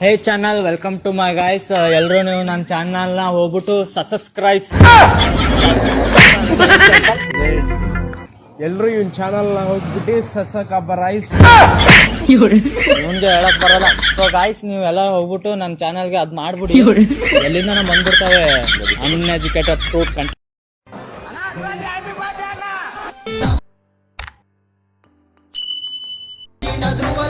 Hey channel welcome to my guys ಎಲ್ಲರೂ ನೀವು ನನ್ನ ಚಾನಲ್ನ ಹೋಗ್ಬಿಟ್ಟು ಸಬ್ಸ್ಕ್ರೈಬ್ ಎಲ್ರು ಇವ್ನ ಚಾನಲ್ ಹೋಗ್ಬಿಟ್ಟು ಸಸಕ ರೈಸ್ ಮುಂದೆ ಹೇಳಕ್ ಬರಲ್ಲ. ಸೊ ಗಾಯ್ಸ್ ನೀವು ಎಲ್ಲ ಹೋಗ್ಬಿಟ್ಟು ನನ್ನ ಚಾನಲ್ಗೆ ಅದ್ ಮಾಡ್ಬಿಡಿ. ಎಲ್ಲಿಂದ ಬಂದ್ಬಿಡ್ತವೆ ಅನ್ಎಜುಕೇಟೆಡ್ ಫ್ರೂಟ್ ಕಂಟ್ರಿ ಅಭಿಮಾನಿ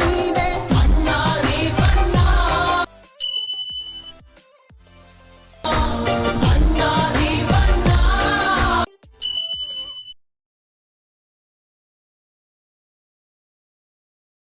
ನೀನೆ